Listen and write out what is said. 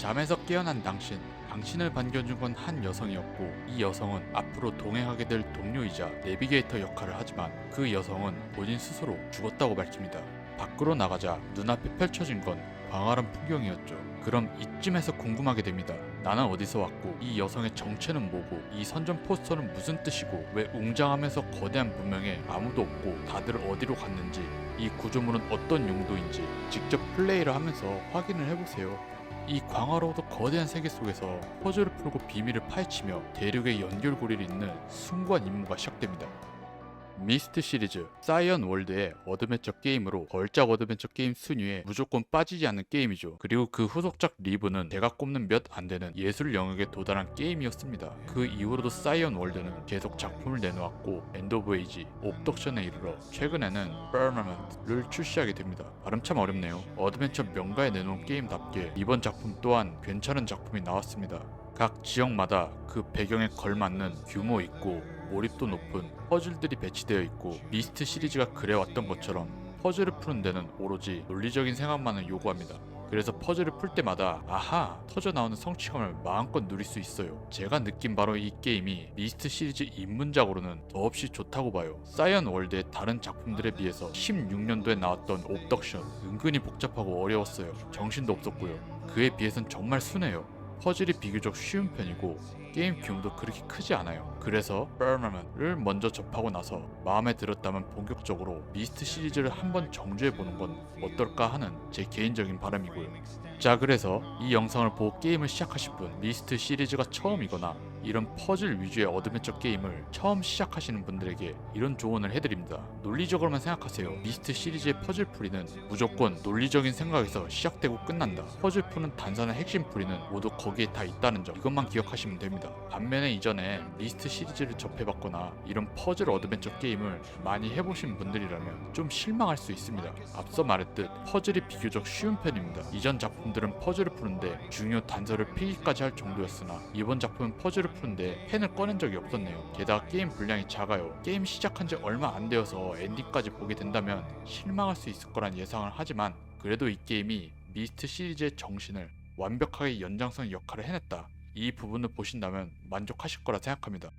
잠에서 깨어난 당신 당신을 반겨준 건 한 여성이었고 이 여성은 앞으로 동행하게 될 동료이자 내비게이터 역할을 하지만 그 여성은 본인 스스로 죽었다고 밝힙니다. 밖으로 나가자 눈앞에 펼쳐진 건 광활한 풍경이었죠. 그럼 이쯤에서 궁금하게 됩니다. 나는 어디서 왔고 이 여성의 정체는 뭐고 이 선전 포스터는 무슨 뜻이고 왜 웅장하면서 거대한 문명에 아무도 없고 다들 어디로 갔는지 이 구조물은 어떤 용도인지 직접 플레이를 하면서 확인을 해보세요. 이 광활하고도 거대한 세계 속에서 퍼즐을 풀고 비밀을 파헤치며 대륙의 연결고리를 잇는 숭고한 임무가 시작됩니다. 미스트 시리즈 사이언 월드의 어드벤처 게임으로 걸작 어드벤처 게임 순위에 무조건 빠지지 않는 게임이죠. 그리고 그 후속작 리브는 제가 꼽는 몇 안 되는 예술 영역에 도달한 게임이었습니다. 그 이후로도 사이언 월드는 계속 작품을 내놓았고 엔드 오브 에이지, 옵덕션에 이르러 최근에는 퍼머먼트를 출시하게 됩니다. 발음 참 어렵네요. 어드벤처 명가에 내놓은 게임답게 이번 작품 또한 괜찮은 작품이 나왔습니다. 각 지역마다 그 배경에 걸맞는 규모 있고 몰입도 높은 퍼즐들이 배치되어 있고 미스트 시리즈가 그래왔던 것처럼 퍼즐을 푸는 데는 오로지 논리적인 생각만을 요구합니다. 그래서 퍼즐을 풀 때마다 아하 터져 나오는 성취감을 마음껏 누릴 수 있어요. 제가 느낀 바로 이 게임이 미스트 시리즈 입문작으로는 더없이 좋다고 봐요. 사이언 월드의 다른 작품들에 비해서 16년도에 나왔던 옵덕션 은근히 복잡하고 어려웠어요. 정신도 없었고요. 그에 비해선 정말 순해요. 퍼즐이 비교적 쉬운 편이고 게임 규모도 그렇게 크지 않아요. 그래서 버너먼을 먼저 접하고 나서 마음에 들었다면 본격적으로 미스트 시리즈를 한번 정주해 보는 건 어떨까 하는 제 개인적인 바람이고요. 자 그래서 이 영상을 보고 게임을 시작하실 분 미스트 시리즈가 처음이거나 이런 퍼즐 위주의 어드벤처 게임을 처음 시작하시는 분들에게 이런 조언을 해드립니다. 논리적으로만 생각하세요. 미스트 시리즈의 퍼즐 풀이는 무조건 논리적인 생각에서 시작되고 끝난다. 퍼즐 푸는 단서나 핵심 풀이는 모두 거기에 다 있다는 점 이것만 기억하시면 됩니다. 반면에 이전에 미스트 시리즈를 접해봤거나 이런 퍼즐 어드벤처 게임을 많이 해보신 분들이라면 좀 실망할 수 있습니다. 앞서 말했듯 퍼즐이 비교적 쉬운 편입니다. 이전 작품들은 퍼즐을 푸는데 중요 단서를 필기까지 할 정도였으나 이번 작품은 퍼즐을 푸는데 펜을 꺼낸 적이 없었네요. 게다가 게임 분량이 작아요. 게임 시작한 지 얼마 안 되어서 엔딩까지 보게 된다면 실망할 수 있을 거란 예상을 하지만 그래도 이 게임이 미스트 시리즈의 정신을 완벽하게 연장선 역할을 해냈다. 이 부분을 보신다면 만족하실 거라 생각합니다.